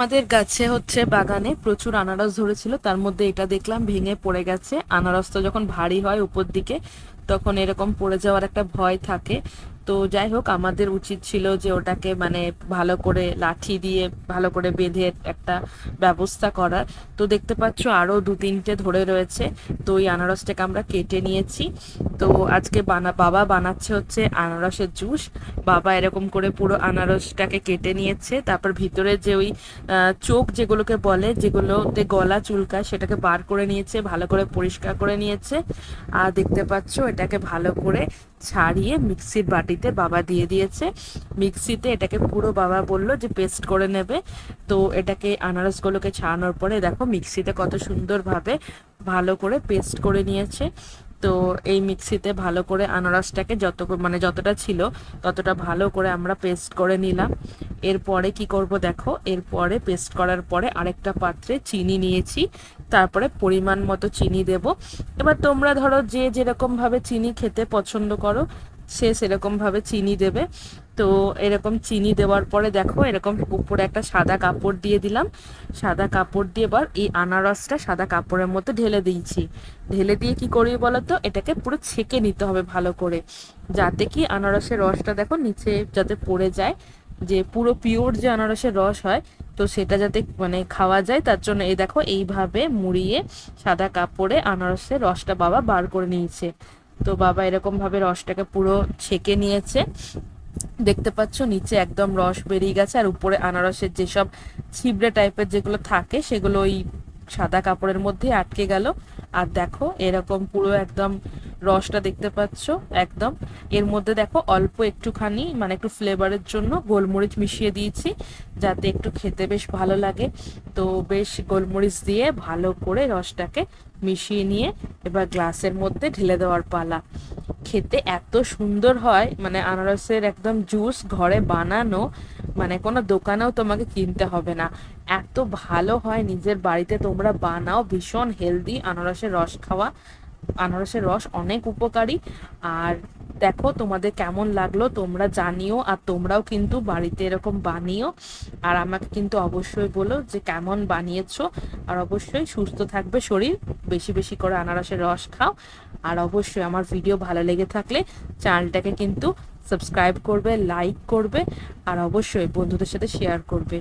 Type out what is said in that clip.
আমাদের গাছে হচ্ছে বাগানে প্রচুর আনারস ধরেছিল, তার মধ্যে এটা দেখলাম ভেঙে পড়ে গেছে। আনারস তো যখন ভারী হয় উপর দিকে, তখন এরকম পড়ে যাওয়ার একটা ভয় থাকে। তো যাই হোক, আমাদের উচিত ছিল যে ওটাকে মানে ভালো করে লাঠি দিয়ে ভালো করে বেঁধে একটা ব্যবস্থা করার। তো দেখতে পাচ্ছ আরও দু তিনটে ধরে রয়েছে, তো ওই আনারসটাকে আমরা কেটে নিয়েছি। তো আজকে বানা, বাবা বানাচ্ছে হচ্ছে আনারসের জুস। বাবা এরকম করে পুরো আনারসটাকে কেটে নিয়েছে। তারপর ভিতরে যে ওই চোখ যেগুলোকে বলে, যেগুলোতে গলা চুলকায়, সেটাকে বার করে নিয়েছে, ভালো করে পরিষ্কার করে নিয়েছে। আর দেখতে পাচ্ছ এটাকে ভালো করে ছাড়িয়ে মিক্সির বাটিতে বাবা দিয়ে দিয়েছে। মিক্সিতে এটাকে পুরো বাবা বলল যে পেস্ট করে নেবে। তো এটাকে আনারসগুলোকে ছাড়ানোর পরে দেখো মিক্সিতে কত সুন্দরভাবে ভালো করে পেস্ট করে নিয়েছে। তো এই মিক্সিতে ভালো করে আনারসটাকে যত মানে যতটা ছিল ততটা ভালো করে আমরা পেস্ট করে নিলাম। এরপরে কি করব দেখো, এরপরে পেস্ট করার পরে আরেকটা পাত্রে চিনি নিয়েছি। তারপরে পরিমাণ মতো চিনি দেব। এবার তোমরা ধরো যে যেরকমভাবে চিনি খেতে পছন্দ করো সে সেরকম ভাবে চিনি দেবে। তো এরকম চিনি দেওয়ার পরে দেখো, এরকম উপরে একটা সাদা কাপড় দিয়ে দিলাম। সাদা কাপড় দিয়ে এবার এই আনারসটা সাদা কাপড়ের মধ্যে ঢেলে দিয়েছি। ঢেলে দিয়ে কি করি বলতো? এটাকে পুরো ছেঁকে নিতে হবে ভালো করে। যাতে কি আনারসের রসটা দেখো নিচে যাতে পড়ে যায়। যে পুরো পিওর যে আনারসের রস হয়, তো সেটা যাতে মানে খাওয়া যায়, তার জন্য এই দেখো এইভাবে মুড়িয়ে সাদা কাপড়ে আনারসের রসটা বাবা বার করে নিয়েছে। তো বাবা এরকম ভাবে রসটাকে পুরো ছেঁকে নিয়েছে। দেখতে পাচ্ছ, নিচে একদম রস বেরিয়ে গেছে আর উপরে আনারসের যেসব ছিবড়ে টাইপের যেগুলো থাকে সেগুলো ওই সাদা কাপড়ের মধ্যে আটকে গেল। আর দেখো, এরকম পুরো একদম রসটা দেখতে পাচ্ছ? একদম। এর মধ্যে দেখো অল্প একটুখানি মানে একটু ফ্লেভারের জন্য গোলমরিচ মিশিয়ে দিয়েছি, যাতে একটু খেতে বেশ ভালো লাগে। তো বেশ গোলমরিচ দিয়ে ভালো করে রসটাকে মিশিয়ে নিয়ে এবার গ্লাসের মধ্যে ঢেলে দেওয়ার পালা। খেতে এত সুন্দর হয় মানে আনারসের একদম জুস ঘরে বানানো মানে কোনো দোকানেও তোমাকে কিনতে হবে না। এত ভালো হয় নিজের বাড়িতে তোমরা বানাও, ভীষণ হেলদি আনারসের রস খাওয়া। আনারসের রস অনেক উপকারী। আর দেখো তোমাদের কেমন লাগল, তোমরা জানিও আর তোমরাও কিন্তু বাড়িতে এরকম বানিও। আর আমাকে কিন্তু অবশ্যই বলো যে কেমন বানিয়েছো। আর অবশ্যই সুস্থ থাকবে শরীর, বেশি বেশি করে আনারসের রস খাও। আর অবশ্যই আমার ভিডিও ভালো লেগে থাকলে চ্যানেলটাকে কিন্তু সাবস্ক্রাইব করবে, লাইক করবে। আর অবশ্যই বন্ধুদের সাথে শেয়ার করবে।